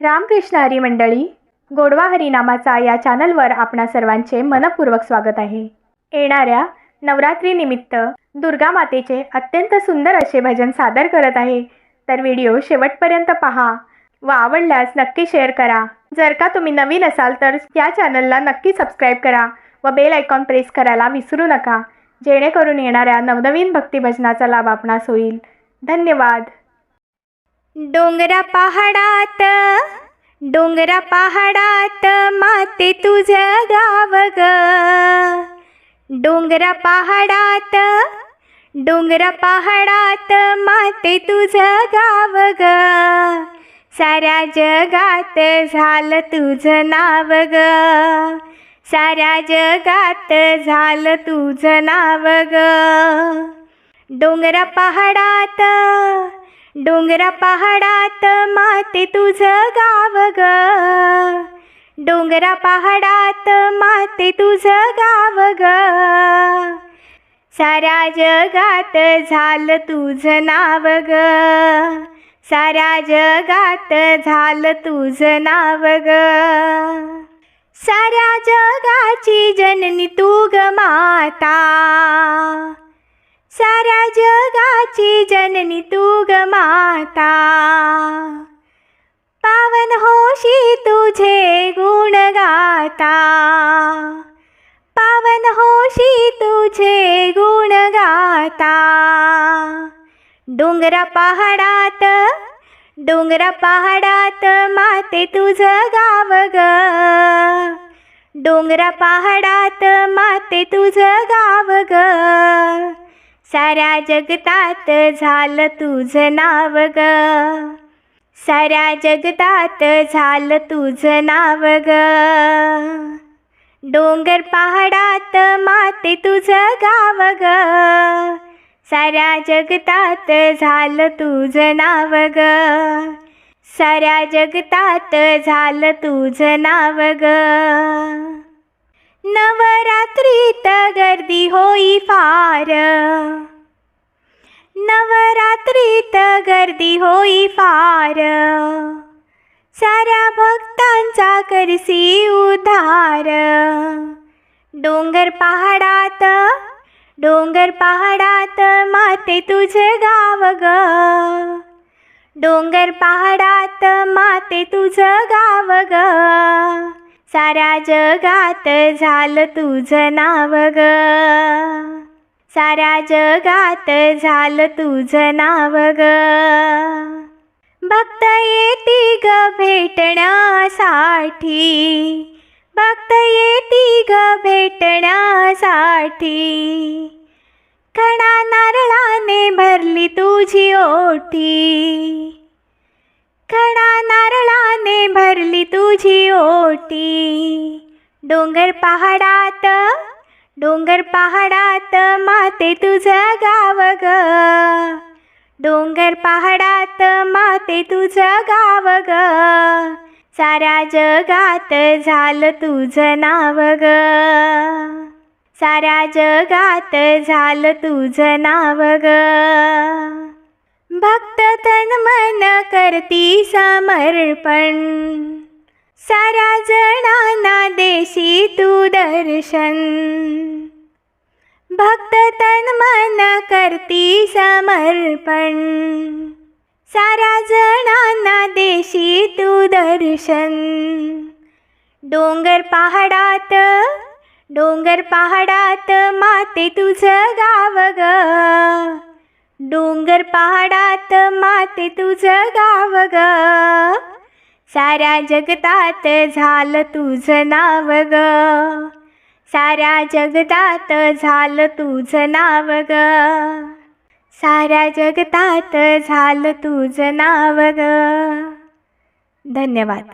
रामकृष्ण हरी मंडळी गोडवा हरिनामाचा या चॅनलवर आपणा सर्वांचे मनपूर्वक स्वागत आहे. येणाऱ्या नवरात्रीनिमित्त दुर्गा मातेचे अत्यंत सुंदर असे भजन सादर करत आहे. तर व्हिडिओ शेवटपर्यंत पहा व आवडल्यास नक्की शेअर करा. जर का तुम्ही नवीन असाल तर या चॅनलला नक्की सबस्क्राईब करा व बेल आयकॉन प्रेस करायला विसरू नका. जेणेकरून येणाऱ्या नवनवीन भक्तिभजनाचा लाभ आपणास होईल. धन्यवाद! डोंगरा पहाडात डोंगरा पहाडात माते तुझं गाव ग. डोंगरा पहाडात डोंगरा पहाडात माते तुझं गाव ग. साऱ्या जगात झालं तुझं नाव ग. साऱ्या जगात झालं तुझं नाव ग. डोंगरा पहाडात डोंगरा पहाडात माते तुझं गाव ग. डोंगरा पहाडात माते तुझं गाव ग. साऱ्या जगात झालं तुझं नाव ग. साऱ्या जगात झालं तुझं नाव ग. साऱ्या जगाची जननी तू ग माता. साऱ्या जगाची जननी तू ग माता. पावन होशी तुझे गुण गाता. पावन होशी तुझे गुण गाता. डोंगरा पहाडात डोंगरा पहाडात माते तुझं गाव ग. डोंगरा पहाडात माते तुझं गाव ग. साऱ्या जगतात झालं तुझं नाव ग. साऱ्या जगतात झालं तुझं नाव ग. डोंगर पहाडात माते तुझं गाव ग. साऱ्या जगतात झालं तुझं नाव ग. साऱ्या जगतात झालं तुझं नाव ग. नवरात्रीत गर्दी होई फार. नवरात्रीत गर्दी होई फार. साऱ्या भक्तांचा करसी उधार. डोंगर पहाडात डोंगर पहाडात माते तुझे गाव ग. डोंगर पहाडात माते तुझं गाव ग. साऱ्या जगात झालं तुझं नाव ग. साऱ्या जगात झालं तुझं नाव ग. भक्त येती ग भेटण्यासाठी. भक्त येती ग भेटण्यासाठी. खणा नारळाने भरली तुझी ओठी भरली तुझी ओटी. डोंगर पहाडात डोंगर पहाडात माते तुझं गाव ग. डोंगर पहाडात माते तुझं गाव ग. साऱ्या जगात झालं तुझं नाव ग. साऱ्या जगात झालं तुझं नाव ग. भक्त तन मन करती समर्पण. सारा जणांना देशी तू दर्शन. भक्त तन मन करती समर्पण. सारा जणांना देशी तू दर्शन. डोंगर पहाडात डोंगर पहाडात माते तुझं गाव ग. डोंगर पहाडात माते तुझं गाव ग. साऱ्या जगतात झालं तुझं नाव ग. साऱ्या जगतात झालं तुझं नाव ग. साऱ्या जगतात झालं तुझं नाव ग. धन्यवाद.